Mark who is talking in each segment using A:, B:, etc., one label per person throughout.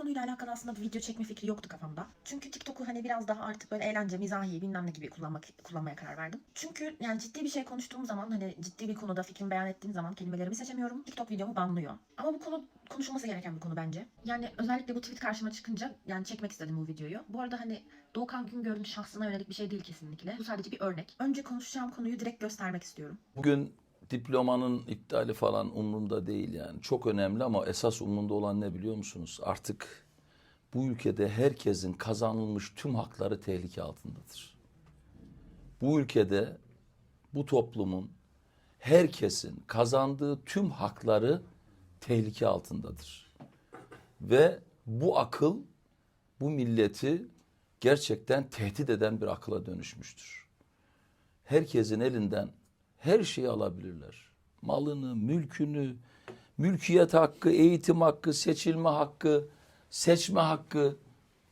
A: konuyla alakalı aslında bir video çekme fikri yoktu kafamda. Çünkü TikTok'u hani biraz daha artık böyle eğlence, mizahi bilmem ne gibi kullanmak kullanmaya karar verdim. Çünkü yani ciddi bir şey konuştuğum zaman hani ciddi bir konuda fikrimi beyan ettiğim zaman kelimelerimi seçemiyorum. TikTok videomu banlıyor. Ama bu konu konuşulması gereken bir konu bence. Yani özellikle bu tweet karşıma çıkınca yani çekmek istedim bu videoyu. Bu arada hani Doğukan Güngör'ün şahsına yönelik bir şey değil kesinlikle. Bu sadece bir örnek. Önce konuşacağım konuyu direkt göstermek istiyorum.
B: Bugün diplomanın iptali falan umrunda değil yani. Çok önemli ama esas umrunda olan ne biliyor musunuz? Artık bu ülkede herkesin kazanılmış tüm hakları tehlike altındadır. Bu ülkede bu toplumun herkesin kazandığı tüm hakları tehlike altındadır. Ve bu akıl bu milleti gerçekten tehdit eden bir akıla dönüşmüştür herkesin elinden her şeyi alabilirler. Malını, mülkünü, mülkiyet hakkı, eğitim hakkı, seçilme hakkı, seçme hakkı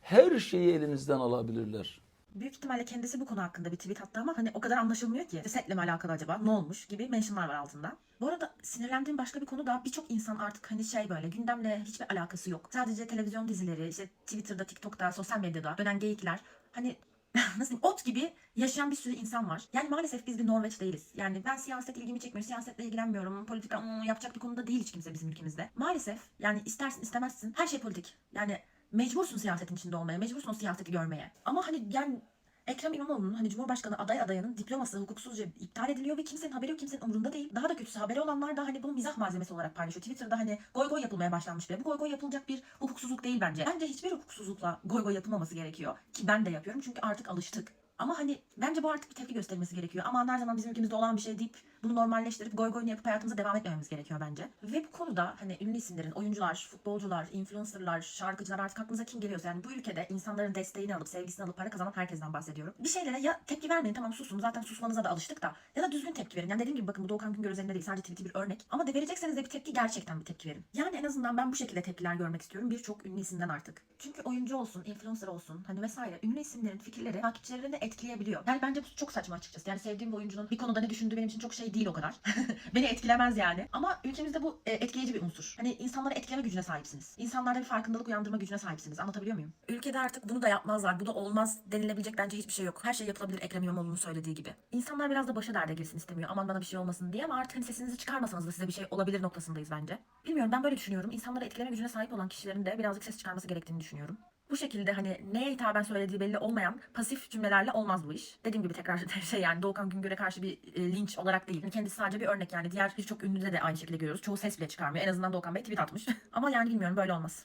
B: her şeyi elinizden alabilirler.
A: Büyük ihtimalle kendisi bu konu hakkında bir tweet attı ama hani o kadar anlaşılmıyor ki. Setle mi alakalı acaba? Ne olmuş? Gibi mentionlar var altında. Bu arada sinirlendiğim başka bir konu da birçok insan artık hani şey böyle gündemle hiçbir alakası yok. Sadece televizyon dizileri, işte Twitter'da, TikTok'ta, sosyal medyada dönen geyikler. Hani nasıl diyeyim ot gibi yaşayan bir sürü insan var. Yani maalesef biz bir Norveç değiliz. Yani ben siyaset ilgimi çekmiyor, siyasetle ilgilenmiyorum. Politika hmm, yapacak bir konuda değil hiç kimse bizim ülkemizde. Maalesef yani istersin istemezsin her şey politik. Yani mecbursun siyasetin içinde olmaya, mecbursun o siyaseti görmeye. Ama hani yani Ekrem İmamoğlu'nun hani Cumhurbaşkanı aday adayının diploması hukuksuzca iptal ediliyor ve kimsenin haberi yok, kimsenin umurunda değil. Daha da kötüsü haberi olanlar da hani bunu mizah malzemesi olarak paylaşıyor. Twitter'da hani goy goy yapılmaya başlanmış bile. Bu goy goy yapılacak bir hukuksuzluk değil bence. Bence hiçbir hukuksuzlukla goy goy yapılmaması gerekiyor. Ki ben de yapıyorum çünkü artık alıştık. Ama hani bence bu artık bir tepki gösterilmesi gerekiyor. Ama her zaman bizim ülkemizde olan bir şey deyip bunu normalleştirip goy goyunu yapıp hayatımıza devam etmememiz gerekiyor bence. Ve bu konuda hani ünlü isimlerin, oyuncular, futbolcular, influencerlar, şarkıcılar artık aklınıza kim geliyorsa yani bu ülkede insanların desteğini alıp sevgisini alıp para kazanan herkesten bahsediyorum. Bir şeylere ya tepki vermeyin tamam susun zaten susmanıza da alıştık da ya da düzgün tepki verin. Yani dediğim gibi bakın bu Doğukan Güngör üzerinde değil sadece tweet'i bir örnek. Ama de verecekseniz de bir tepki gerçekten bir tepki verin. Yani en azından ben bu şekilde tepkiler görmek istiyorum birçok ünlü isimden artık. Çünkü oyuncu olsun, influencer olsun hani vesaire ünlü isimlerin fikirleri takipçilerini etkileyebiliyor. Yani bence bu çok saçma açıkçası. Yani sevdiğim bir oyuncunun bir konuda ne düşündüğü benim için çok şey değil o kadar. Beni etkilemez yani. Ama ülkemizde bu e, etkileyici bir unsur. Hani insanları etkileme gücüne sahipsiniz. İnsanlarda bir farkındalık uyandırma gücüne sahipsiniz. Anlatabiliyor muyum? Ülkede artık bunu da yapmazlar. Bu da olmaz denilebilecek bence hiçbir şey yok. Her şey yapılabilir Ekrem İmamoğlu'nun söylediği gibi. İnsanlar biraz da başı derde girsin istemiyor. Aman bana bir şey olmasın diye ama artık hani sesinizi çıkarmasanız da size bir şey olabilir noktasındayız bence. Bilmiyorum ben böyle düşünüyorum. İnsanları etkileme gücüne sahip olan kişilerin de birazcık ses çıkarması gerektiğini düşünüyorum. Bu şekilde hani neye hitaben söylediği belli olmayan pasif cümlelerle olmaz bu iş. Dediğim gibi tekrar şey yani Doğukan Güngör'e karşı bir e, linç olarak değil. Yani kendisi sadece bir örnek yani. Diğer birçok ünlüde de aynı şekilde görüyoruz. Çoğu ses bile çıkarmıyor. En azından Doğukan Bey tweet atmış. Ama yani bilmiyorum böyle olmaz.